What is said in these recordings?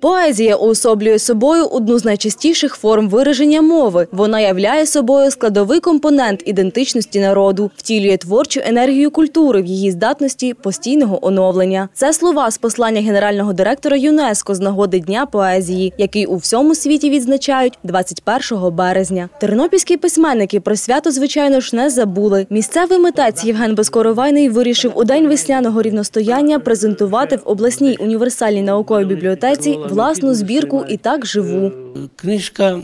Поезія уособлює собою одну з найчастіших форм вираження мови. Вона являє собою складовий компонент ідентичності народу, втілює творчу енергію культури в її здатності постійного оновлення. Це слова з послання генерального директора ЮНЕСКО з нагоди Дня поезії, який у всьому світі відзначають 21 березня. Тернопільські письменники про свято, звичайно ж, не забули. Місцевий митець Євген Безкоровайний вирішив у день весняного рівностояння презентувати в обласній універсальній науковій бібліотеці власну збірку і так живу. Книжка е,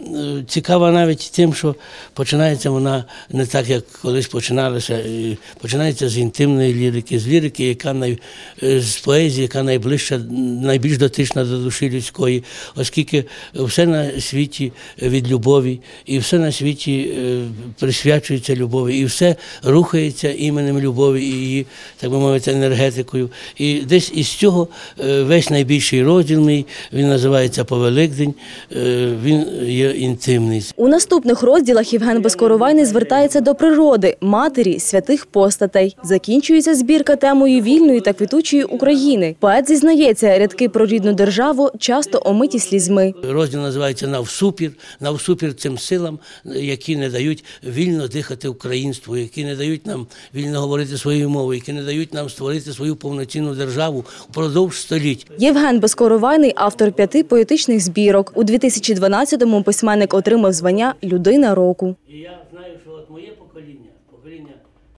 цікава навіть тим, що починається вона не так, як колись починалася. Починається з інтимної лірики, з лірики, яка най, е, з поезії, яка найближча, найбільш дотична до душі людської, оскільки все на світі від любові, і все на світі е, присвячується любові, і все рухається іменем любові і її, так би мовити, енергетикою. І десь із цього е, весь найбільший розділ мій, він називається Повеликдень, е, він є інтимний. У наступних розділах Євген Безкоровайний звертається до природи, матері, святих постатей. Закінчується збірка темою вільної та квітучої України. Поет зізнається, рядки про рідну державу часто омиті слізьми. Розділ називається Навсупір, навсупір цим силам, які не дають вільно дихати українству, які не дають нам вільно говорити своєю мовою, які не дають нам створити свою повноцінну державу впродовж століть. Євген Безкоровайний – автор п'яти поетичних збірок. У 2012-му письменник отримав звання «Людина року».